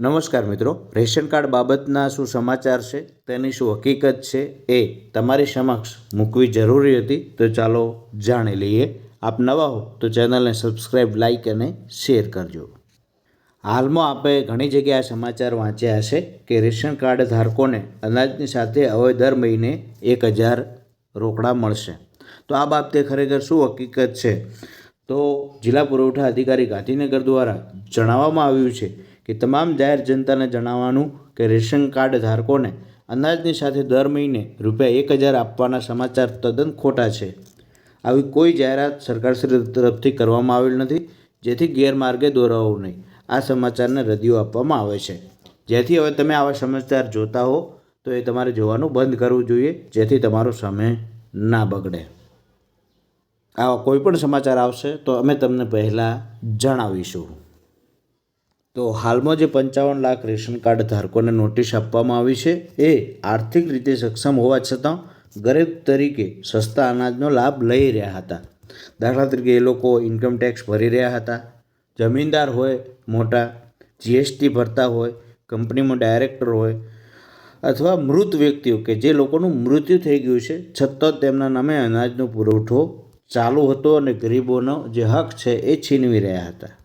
નમસ્કાર મિત્રો. Ration card બાબતના શું સમાચાર છે? તેની શું હકીકત છે? એ તમારી સમક્ષ મૂકવી જરૂરી હતી. તો ચાલો જાણી લઈએ. આપ નવા હો તો ચેનલને સબસ્ક્રાઈબ લાઈક અને શેર કરજો. હાલમાં આપણે ઘણી જગ્યાએ સમાચાર વાંચ્યા હશે કે રેશન કાર્ડ ધારકોને અનાજની સાથે હવે દર મહિને એક હજાર રોકડા મળશે. તો આ બાબતે ખરેખર શું હકીકત છે? તો જિલ્લા પુરવઠા અધિકારી ગાંધીનગર દ્વારા જણાવવામાં આવ્યું છે કે તમામ જાહેર જનતાને જણાવવાનું કે રેશન કાર્ડ ધારકોને અનાજની સાથે દર મહિને રૂપિયા એક હજાર આપવાના સમાચાર તદ્દન ખોટા છે. આવી કોઈ જાહેરાત સરકારશ્રી તરફથી કરવામાં આવેલ નથી, જેથી ગેરમાર્ગે દોરાવવું નહીં. આ સમાચારને રદિયો આપવામાં આવે છે. જેથી હવે તમે આવા સમાચાર જોતા હો, તો એ તમારે જોવાનું બંધ કરવું જોઈએ, જેથી તમારો સમય ના બગડે. આવા કોઈ પણ સમાચાર આવશે, તો અમે તમને પહેલાં જણાવીશું. તો હાલમાં જે પંચાવન લાખ રેશન કાર્ડ ધારકોને નોટિસ આપવામાં આવી છે, એ આર્થિક રીતે સક્ષમ હોવા છતાં ગરીબ તરીકે સસ્તા અનાજનો લાભ લઈ રહ્યા હતા. દાખલા તરીકે એ લોકો ઇન્કમ ટેક્સ ભરી રહ્યા હતા. જમીનદાર હોય, મોટા જીએસટી ભરતા હોય, કંપનીમાં ડાયરેક્ટર હોય, અથવા મૃત વ્યક્તિઓ કે જે લોકોનું મૃત્યુ થઈ ગયું છે, છતાં તેમના નામે અનાજનો પુરવઠો ચાલુ હતો અને ગરીબોનો જે હક છે એ છીનવી રહ્યા હતા.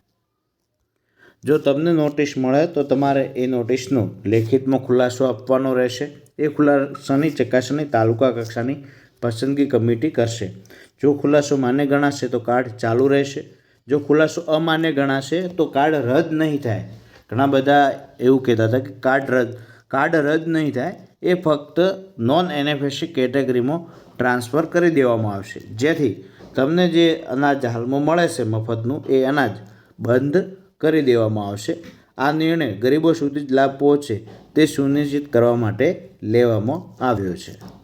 જો તમને નોટિસ મળે તો તમારે એ નોટિસનો લેખિતમાં ખુલાસો આપવાનો રહેશે. એ ખુલાસાની ચકાસણી તાલુકા કક્ષાની પસંદગી કમિટી કરશે. જો ખુલાસો માન્ય ગણાશે તો કાર્ડ ચાલુ રહેશે. જો ખુલાસો અમાન્ય ગણાશે તો કાર્ડ રદ નહીં થાય. ઘણા બધા એવું કહેતા હતા કે કાર્ડ રદ કાર્ડ રદ નહીં થાય. એ ફક્ત નોન એનએફએસસી કેટેગરીમાં ટ્રાન્સફર કરી દેવામાં આવશે. જેથી તમને જે અનાજ હાલમાં મળે છે મફતનું, એ અનાજ બંધ કરી દેવામાં આવશે. આ નિર્ણય ગરીબો સુધી જ લાભ પહોંચે તે સુનિશ્ચિત કરવા માટે લેવામાં આવ્યો છે.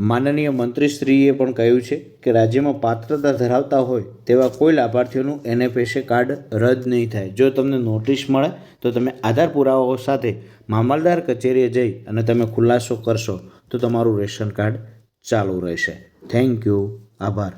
માનનીય મંત્રીશ્રીએ પણ કહ્યું છે કે રાજ્યમાં પાત્રતા ધરાવતા હોય તેવા કોઈ લાભાર્થીઓનું એનએફએસએ કાર્ડ રદ નહીં થાય. જો તમને નોટિસ મળે તો તમે આધાર પુરાવાઓ સાથે મામલદાર કચેરીએ જઈ અને તમે ખુલાસો કરશો તો તમારું રેશન કાર્ડ ચાલુ રહેશે. Thank you. આભાર.